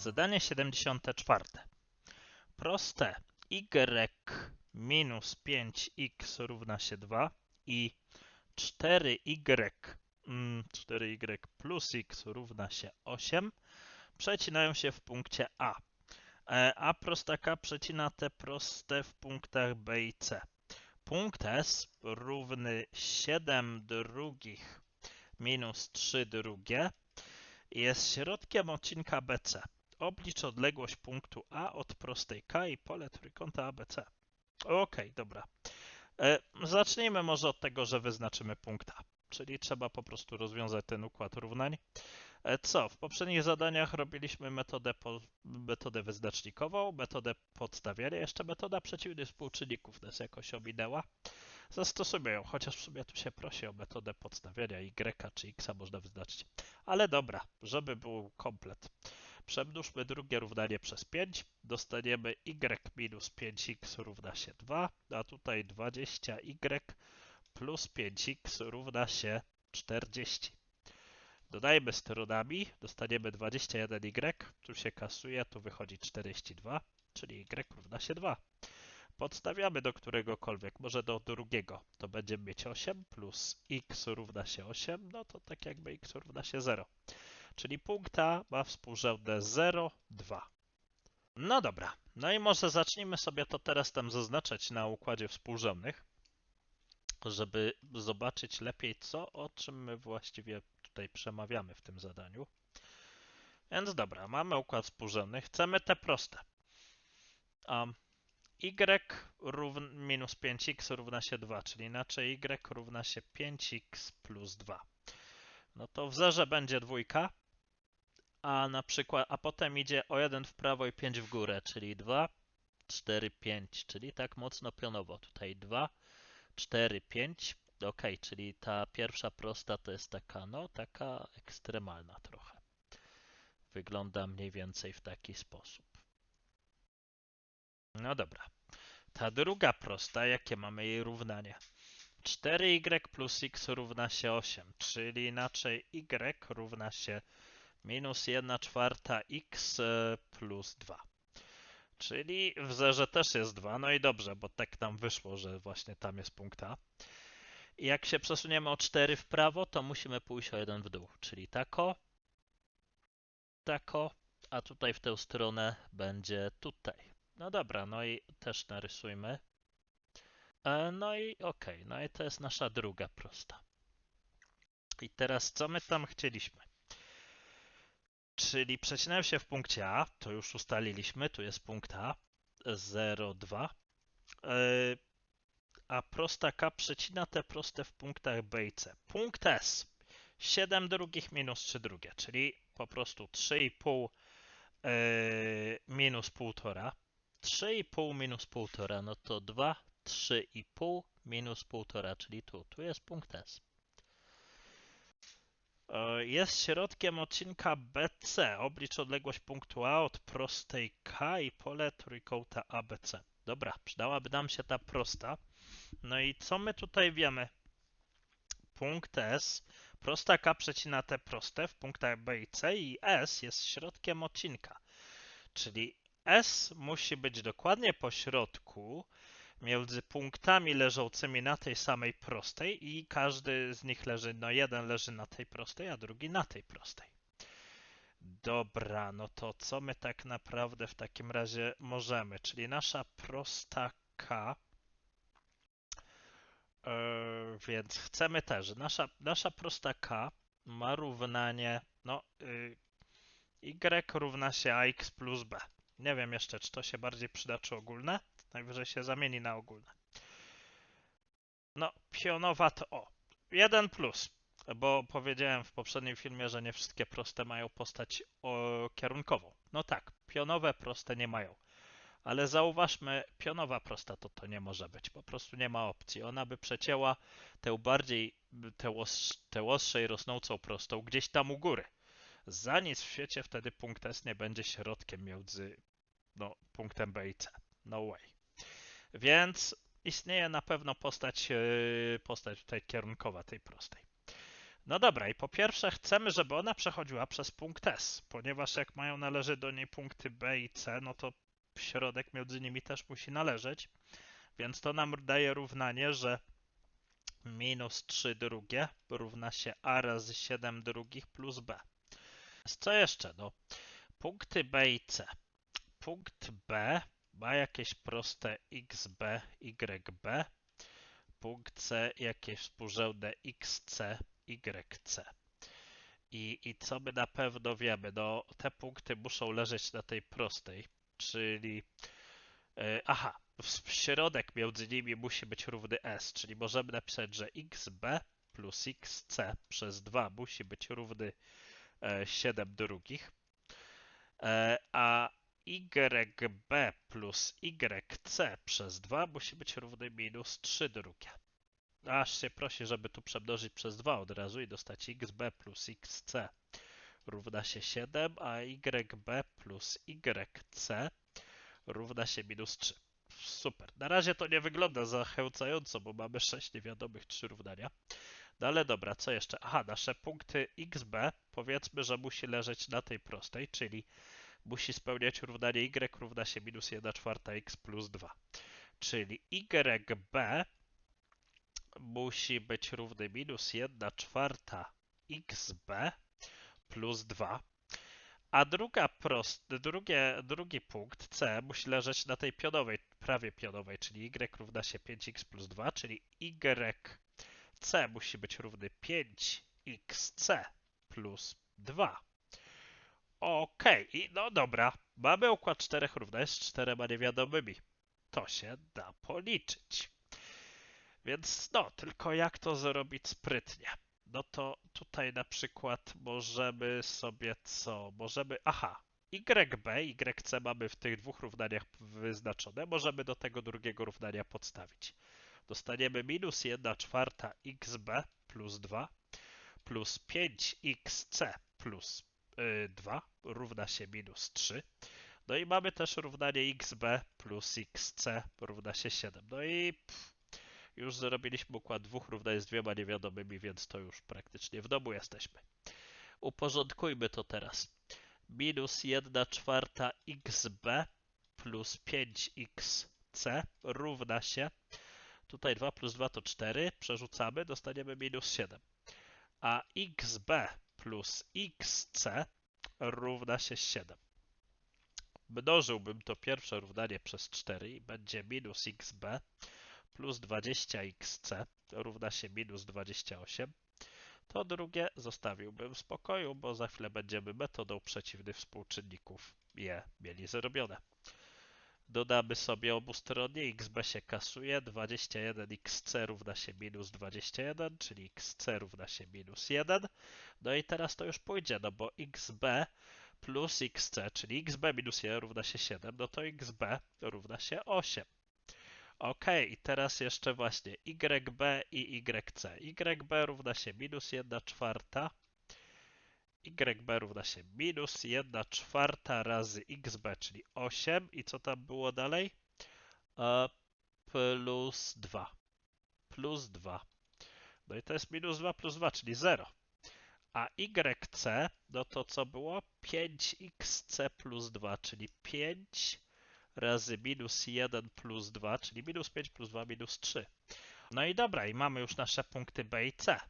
Zadanie 74. Proste y minus 5x równa się 2 i 4y, mm, 4y plus x równa się 8 przecinają się w punkcie A. E, A prostaka przecina te proste w punktach B i C. Punkt S równy 7 drugich minus 3 drugie jest środkiem odcinka BC. Oblicz odległość punktu A od prostej K i pole trójkąta ABC. Okej, dobra. E, zacznijmy może od tego, że wyznaczymy punkt A. Czyli trzeba po prostu rozwiązać ten układ równań. E, co? W poprzednich zadaniach robiliśmy metodę, po, metodę wyznacznikową, metodę podstawiania, jeszcze metoda przeciwnych współczynników nas jakoś ominęła. Zastosujmy ją, chociaż w sumie tu się prosi o metodę podstawiania y czy x można wyznaczyć. Ale dobra, żeby był komplet. Przemnóżmy drugie równanie przez 5. Dostaniemy y minus 5x równa się 2, a tutaj 20y plus 5x równa się 40. Dodajmy stronami, dostaniemy 21y, tu się kasuje, tu wychodzi 42, czyli y równa się 2. Podstawiamy do któregokolwiek, może do drugiego, to będziemy mieć 8 plus x równa się 8, no to tak jakby x równa się 0. Czyli punkt A ma współrzędne 0, 2. No dobra, no i może zacznijmy sobie to teraz tam zaznaczać na układzie współrzędnych, żeby zobaczyć lepiej co, o czym my właściwie tutaj przemawiamy w tym zadaniu. Więc dobra, mamy układ współrzędny, chcemy te proste. Um, y minus 5x równa się 2, czyli inaczej y równa się 5x plus 2. No to w zerze będzie dwójka, a na przykład, a potem idzie o 1 w prawo i 5 w górę, czyli 2, 4, 5, czyli tak mocno pionowo. Tutaj 2, 4, 5, ok, czyli ta pierwsza prosta to jest taka, no, taka ekstremalna trochę. Wygląda mniej więcej w taki sposób. No dobra. Ta druga prosta, jakie mamy jej równanie? 4y plus x równa się 8, czyli inaczej y równa się minus 1 czwarta x e, plus 2. Czyli w zerze też jest 2, no i dobrze, bo tak nam wyszło, że właśnie tam jest punkt A. I jak się przesuniemy o 4 w prawo, to musimy pójść o 1 w dół, czyli tako, tako, a tutaj w tę stronę będzie tutaj. No dobra, no i też narysujmy. E, no i ok, no i to jest nasza druga prosta. I teraz co my tam chcieliśmy? Czyli przecinają się w punkcie A, to już ustaliliśmy, tu jest punkt A, 0, 2. E, a prosta K przecina te proste w punktach B i C. Punkt S, 7 drugich minus 3 drugie, czyli po prostu 3,5 e, minus 1,5. 3,5 minus 1,5, no to 2, 3,5 minus 1,5, czyli tu. Tu jest punkt S. E, jest środkiem odcinka BC. Oblicz odległość punktu A od prostej K i pole trójkąta ABC. Dobra, przydałaby nam się ta prosta. No i co my tutaj wiemy? Punkt S, prosta K przecina te proste w punktach B i C i S jest środkiem odcinka. Czyli S musi być dokładnie po środku między punktami leżącymi na tej samej prostej i każdy z nich leży, no jeden leży na tej prostej, a drugi na tej prostej. Dobra, no to co my tak naprawdę w takim razie możemy? Czyli nasza prosta K, yy, więc chcemy też, nasza, nasza prosta K ma równanie, no, yy, y równa się ax plus b. Nie wiem jeszcze, czy to się bardziej przyda, czy ogólne. Najwyżej się zamieni na ogólne. No, pionowa to o. Jeden plus, bo powiedziałem w poprzednim filmie, że nie wszystkie proste mają postać kierunkową. No tak, pionowe proste nie mają. Ale zauważmy, pionowa prosta to to nie może być. Po prostu nie ma opcji. Ona by przecięła tę bardziej, tę, os, tę ostrzej rosnącą prostą gdzieś tam u góry. Za nic w świecie wtedy punkt S nie będzie środkiem między no, punktem B i C. No way. Więc istnieje na pewno postać, e, postać tutaj kierunkowa tej prostej. No dobra, i po pierwsze chcemy, żeby ona przechodziła przez punkt S, ponieważ jak mają należeć do niej punkty B i C, no to środek między nimi też musi należeć. Więc to nam daje równanie, że minus 3 drugie równa się A razy 7 drugich plus B. Co jeszcze? No, punkty B i C. Punkt B ma jakieś proste xb, yb. Punkt C jakieś współrzędne xc, yc. I, I co my na pewno wiemy? No, te punkty muszą leżeć na tej prostej, czyli yy, aha, środek między nimi musi być równy s, czyli możemy napisać, że xb plus xc przez 2 musi być równy 7 drugich, e, a YB plus YC przez 2 musi być równy minus 3 drugie. Aż się prosi, żeby tu przemnożyć przez 2 od razu i dostać XB plus XC równa się 7, a YB plus YC równa się minus 3. Super. Na razie to nie wygląda zachęcająco, bo mamy 6 niewiadomych 3 równania. No ale dobra, co jeszcze? Aha, nasze punkty XB powiedzmy, że musi leżeć na tej prostej, czyli musi spełniać równanie y równa się minus 1 czwarta x plus 2. Czyli YB musi być równy minus 1 czwarta xb plus 2. A druga prost, drugie, drugi punkt C musi leżeć na tej pionowej, prawie pionowej, czyli y równa się 5x plus 2, czyli yc musi być równy 5xc plus 2. Okej, okay. no dobra. Mamy układ czterech równań z czterema niewiadomymi. To się da policzyć. Więc no, tylko jak to zrobić sprytnie? No to tutaj na przykład możemy sobie co? Możemy, aha, YB, YC mamy w tych dwóch równaniach wyznaczone. Możemy do tego drugiego równania podstawić. Dostaniemy minus 1 czwarta xb plus 2 plus 5xc plus 2 równa się minus 3. No i mamy też równanie xb plus xc równa się 7. No i pff, już zrobiliśmy układ dwóch równań z dwiema niewiadomymi, więc to już praktycznie w domu jesteśmy. Uporządkujmy to teraz. Minus 1 czwarta xb plus 5xc równa się, tutaj 2 plus 2 to 4, przerzucamy, dostaniemy minus 7. A xb plus xc równa się 7. Mnożyłbym to pierwsze równanie przez 4 i będzie minus xb plus 20xc równa się minus 28. To drugie zostawiłbym w spokoju, bo za chwilę będziemy metodą przeciwnych współczynników je mieli zrobione. Dodamy sobie obustronnie, xb się kasuje, 21xc równa się minus 21, czyli xc równa się minus 1. No i teraz to już pójdzie, no bo xb plus xc, czyli xb minus 1 równa się 7, no to xb równa się 8. Ok, i teraz jeszcze właśnie YB i YC. YB równa się minus 1 czwarta. YB równa się minus 1 czwarta razy XB, czyli 8. I co tam było dalej? E, plus 2. Plus 2. No i to jest minus 2 plus 2, czyli 0. A YC, no to co było? 5XC plus 2, czyli 5 razy minus 1 plus 2, czyli minus 5 plus 2 minus 3. No i dobra, i mamy już nasze punkty B i C.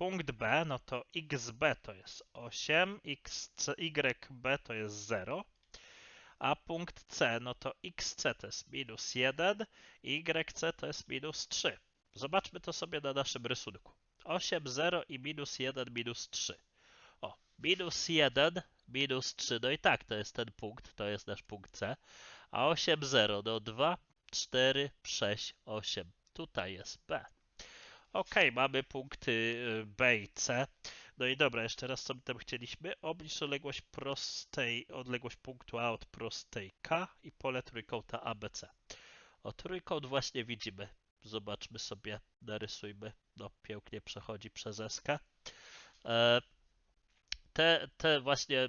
Punkt B, no to xb to jest 8, xc, yb to jest 0, a punkt C, no to xc to jest minus 1, yc to jest minus 3. Zobaczmy to sobie na naszym rysunku. 8, 0 i minus 1, minus 3. O, minus 1, minus 3, no i tak, to jest ten punkt, to jest nasz punkt C. A 8, 0, no 2, 4, 6, 8. Tutaj jest B. Ok, mamy punkty y, B i C. No i dobra, jeszcze raz co my tam chcieliśmy? Oblicz odległość prostej, odległość punktu A od prostej K i pole trójkąta ABC. O trójkąt właśnie widzimy. Zobaczmy sobie, narysujmy. No, pięknie przechodzi przez SK. E, te, te właśnie,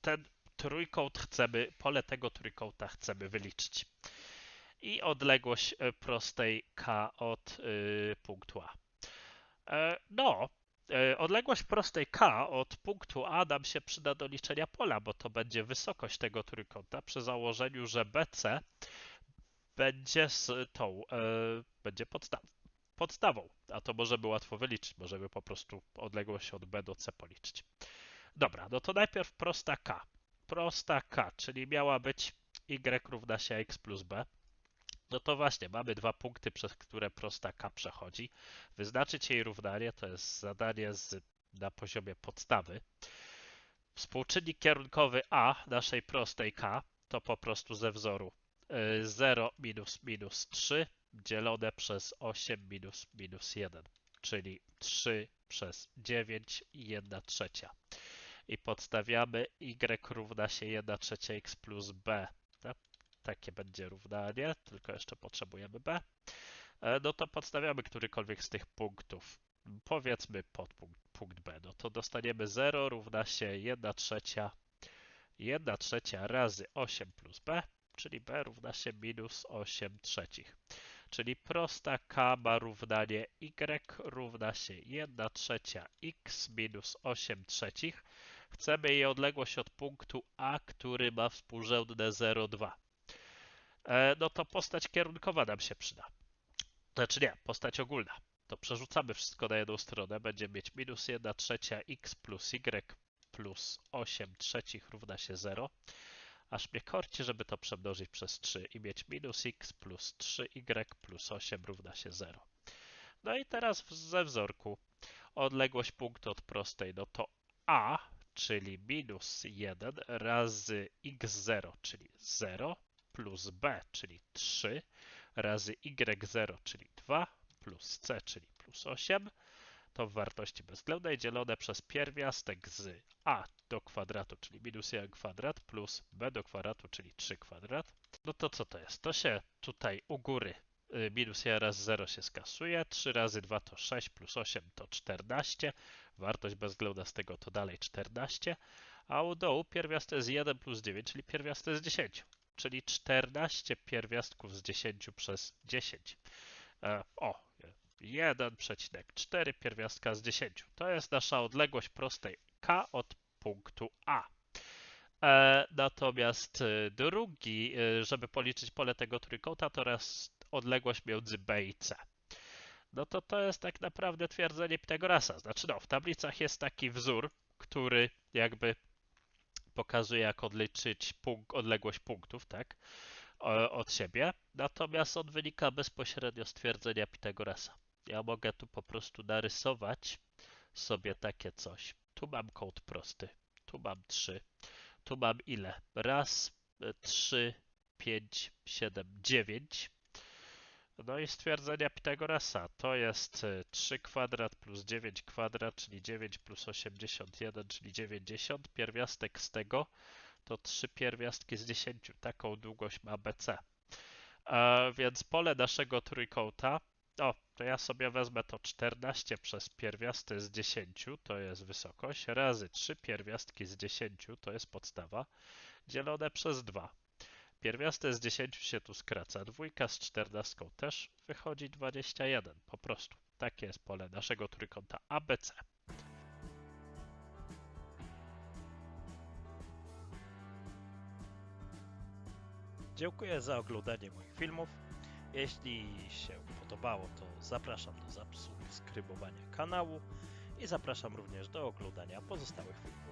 ten trójkąt chcemy, pole tego trójkąta chcemy wyliczyć. I odległość e, prostej K od y, punktu A. E, no, Odległość prostej k od punktu A nam się przyda do liczenia pola, bo to będzie wysokość tego trójkąta przy założeniu, że BC będzie z tą, e, będzie podstaw, podstawą. A to możemy łatwo wyliczyć, możemy po prostu odległość od B do C policzyć. Dobra, no to najpierw prosta k. Prosta k, czyli miała być y równa się x plus b. No to właśnie, mamy dwa punkty, przez które prosta k przechodzi. Wyznaczyć jej równanie to jest zadanie z, na poziomie podstawy. Współczynnik kierunkowy a naszej prostej k to po prostu ze wzoru y, 0 minus minus 3 dzielone przez 8 minus minus 1, czyli 3 przez 9 i 1 trzecia. I podstawiamy y równa się 1 trzecia x plus b. Tak? Takie będzie równanie, tylko jeszcze potrzebujemy b. E, No to podstawiamy którykolwiek z tych punktów. Powiedzmy podpunkt punkt b. No to dostaniemy 0 równa się 1 trzecia 1 trzecia razy 8 plus b, czyli b równa się minus 8 trzecich. Czyli prosta k ma równanie y równa się 1 trzecia x minus 8 trzecich. Chcemy jej odległość od punktu A, który ma współrzędne 0,2. E, no to postać kierunkowa nam się przyda. Znaczy nie, postać ogólna. To przerzucamy wszystko na jedną stronę. Będziemy mieć minus 1 trzecia x plus y plus 8 trzecich równa się 0. Aż mnie korci, żeby to przemnożyć przez 3 i mieć minus x plus 3y plus 8 równa się 0. No i teraz ze wzorku odległość punktu od prostej, no to a, czyli minus 1 razy x0, czyli 0, plus b, czyli 3, razy y0, czyli 2, plus c, czyli plus 8, to w wartości bezwzględnej dzielone przez pierwiastek z a do kwadratu, czyli minus 1 kwadrat, plus b do kwadratu, czyli 3 kwadrat. No to co to jest? To się tutaj u góry y, minus 1 razy 0 się skasuje, 3 razy 2 to 6, plus 8 to 14, wartość bezwzględna z tego to dalej 14, a u dołu pierwiastek jest 1 plus 9, czyli pierwiastek z 10, czyli 14 pierwiastków z 10 przez 10. E, o, 1,4 pierwiastka z 10. To jest nasza odległość prostej k od punktu A. E, natomiast e, drugi, żeby policzyć pole tego trójkąta, to jest odległość między B i C. No to to jest tak naprawdę twierdzenie Pitagorasa. Znaczy no, w tablicach jest taki wzór, który jakby pokazuje jak odliczyć odległość punktów, tak, o- od siebie. Natomiast on wynika bezpośrednio z twierdzenia Pitagorasa. Ja mogę tu po prostu narysować sobie takie coś. Tu mam kąt prosty, tu mam 3, tu mam ile? Raz, e, trzy, pięć, siedem, dziewięć. No i stwierdzenia Pitagorasa to jest e, 3 kwadrat plus 9 kwadrat, czyli 9 plus 81, czyli 90. Pierwiastek z tego to 3 pierwiastki z 10. Taką długość ma BC. E, więc pole naszego trójkąta, o, to ja sobie wezmę to 14 przez pierwiastek z 10, to jest wysokość, razy 3 pierwiastki z 10, to jest podstawa, dzielone przez 2. Pierwiastek z 10 się tu skraca, dwójka z 14 też wychodzi 21, po prostu. Takie jest pole naszego trójkąta ABC. Dziękuję za oglądanie moich filmów. Jeśli się podobało, to zapraszam do subskrybowania kanału i zapraszam również do oglądania pozostałych filmów